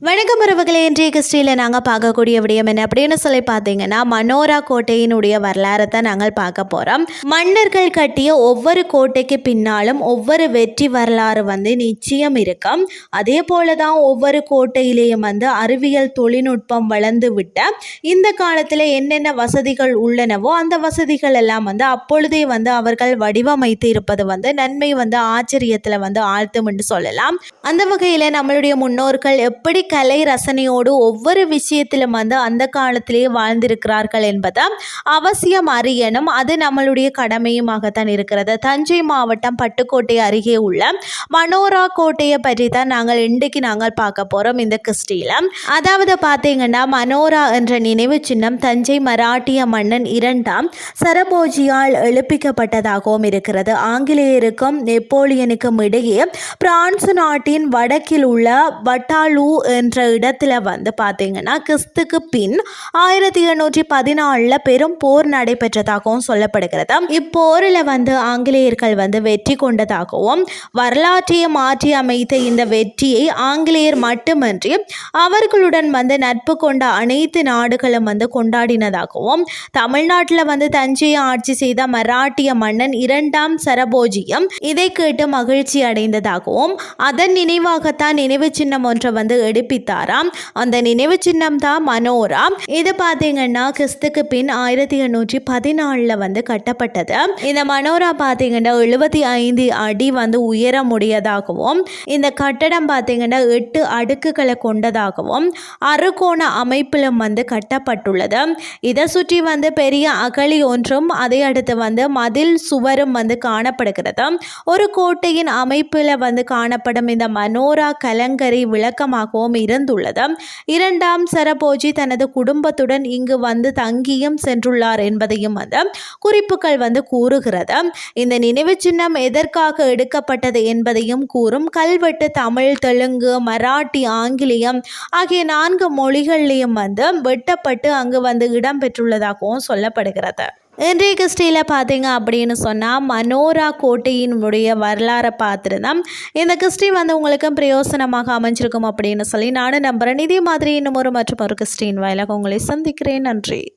வணக்கம் உறவுகளே இன்றைய கிறிஸ்டியில் நாங்கள் பார்க்கக்கூடிய விடயம் என்ன அப்படின்னு சொல்லி பார்த்தீங்கன்னா மனோரா கோட்டையினுடைய வரலாறை தான் நாங்கள் பார்க்க போகிறோம் மன்னர்கள் கட்டிய ஒவ்வொரு கோட்டைக்கு பின்னாலும் ஒவ்வொரு வெற்றி வரலாறு வந்து நிச்சயம் இருக்கும். அதே போல தான் ஒவ்வொரு கோட்டையிலேயும் வந்து அறிவியல் தொழில்நுட்பம் வளர்ந்து விட்ட இந்த காலத்தில் என்னென்ன வசதிகள் உள்ளனவோ அந்த வசதிகள் எல்லாம் வந்து அப்பொழுதே வந்து அவர்கள் வடிவமைத்து இருப்பது வந்து நன்மை வந்து ஆச்சரியத்தில் வந்து ஆழ்த்தும் என்று சொல்லலாம். அந்த வகையில் நம்மளுடைய முன்னோர்கள் எப்படி கலை ரசனையோடு ஒவ்வொரு விஷயத்திலும் வந்து அந்த காலத்திலேயே வாழ்ந்திருக்கிறார்கள் என்பதை அவசியம் அறியணும் அது நம்மளுடைய கடமையுமாகத்தான் இருக்கிறது. தஞ்சை மாவட்டம் பட்டுக்கோட்டை அருகே உள்ள மனோரா கோட்டையை பற்றி தான் நாங்கள் இன்றைக்கு நாங்கள் பார்க்க போகிறோம் இந்த கிறிஸ்டியில் அதாவது பார்த்தீங்கன்னா மனோரா என்ற நினைவு சின்னம் தஞ்சை மராட்டிய மன்னன் இரண்டாம் சரபோஜியால் எழுப்பிக்கப்பட்டதாகவும் இருக்கிறது. ஆங்கிலேயருக்கும் நெப்போலியனுக்கும் இடையே பிரான்ஸ் நாட்டின் வடக்கில் உள்ள வட்டாலு என்ற இடத்துல வந்து பார்த்தீங்கன்னா கிறிஸ்துக்கு பின் ஆயிரத்தி எண்ணூற்றி பதினாலில் பெரும் போர் நடைபெற்றதாகவும் சொல்லப்படுகிறது. இப்போரில் வந்து ஆங்கிலேயர்கள் வந்து வெற்றி கொண்டதாகவும் வரலாற்றையை மாற்றி அமைத்த இந்த வெற்றியை ஆங்கிலேயர் மட்டுமன்றி அவர்களுடன் வந்து நட்பு கொண்ட அனைத்து நாடுகளும் வந்து கொண்டாடினதாகவும் தமிழ்நாட்டில் வந்து தஞ்சையை ஆட்சி செய்த மராட்டிய மன்னன் இரண்டாம் சரபோஜியம் இதை கேட்டு மகிழ்ச்சி அடைந்ததாகவும் அதன் நினைவாகத்தான் நினைவு சின்னம் ஒன்றை வந்து எழுப்பித்தாராம் அந்த நினைவு சின்னம் தான் மனோரா இது பார்த்தீங்கன்னா கிறிஸ்துக்கு பின் ஆயிரத்தி எண்ணூற்றி பதினாலில் வந்து கட்டப்பட்டது. இந்த மனோரா பார்த்தீங்கன்னா எழுபத்தி ஐந்து அடி வந்து உயரமுடையதாகவும் இந்த கட்டடம் பார்த்தீங்கன்னா எட்டு அடுக்குகளை கொண்டதாகவும் அறுகோண அமைப்பிலும் வந்து கட்டப்பட்டுள்ளது. இதை சுற்றி வந்து பெரிய அகழி ஒன்றும் அதை அடுத்து வந்து மதில் சுவரும் வந்து காணப்படுகிறது. ஒரு கோட்டையின் அமைப்பில் வந்து காணப்படும் இந்த மனோரா கலங்கரை விளக்கமாகவும் இருந்துள்ளது இரண்டாம் சரபோஜி தனது குடும்பத்துடன் இங்கு வந்து தங்கியும் சென்றுள்ளார் என்பதையும் வந்து குறிப்புகள் வந்து கூறுகிறது. இந்த நினைவு சின்னம் எதற்காக எடுக்கப்பட்டது என்பதையும் கூறும். கல்வெட்டு தமிழ் தெலுங்கு மராட்டி ஆங்கிலேயம் ஆகிய நான்கு மொழிகள்லையும் வந்து வெட்டப்பட்டு அங்கு வந்து இடம்பெற்றுள்ளதாகவும் சொல்லப்படுகிறது. இன்றைய கிறிஸ்டியில் பார்த்தீங்க அப்படின்னு சொன்னால் மனோரா கோட்டையினுடைய வரலாறை பார்த்துருந்தோம். இந்த கிறிஸ்டி வந்து உங்களுக்கும் பிரயோசனமாக அமைஞ்சிருக்கும் அப்படின்னு சொல்லி நானும் நம்புகிறேன் இதே மாதிரி இன்னும் ஒரு மற்றும் ஒரு கிறிஸ்டின் வாயிலாக உங்களை சந்திக்கிறேன். நன்றி.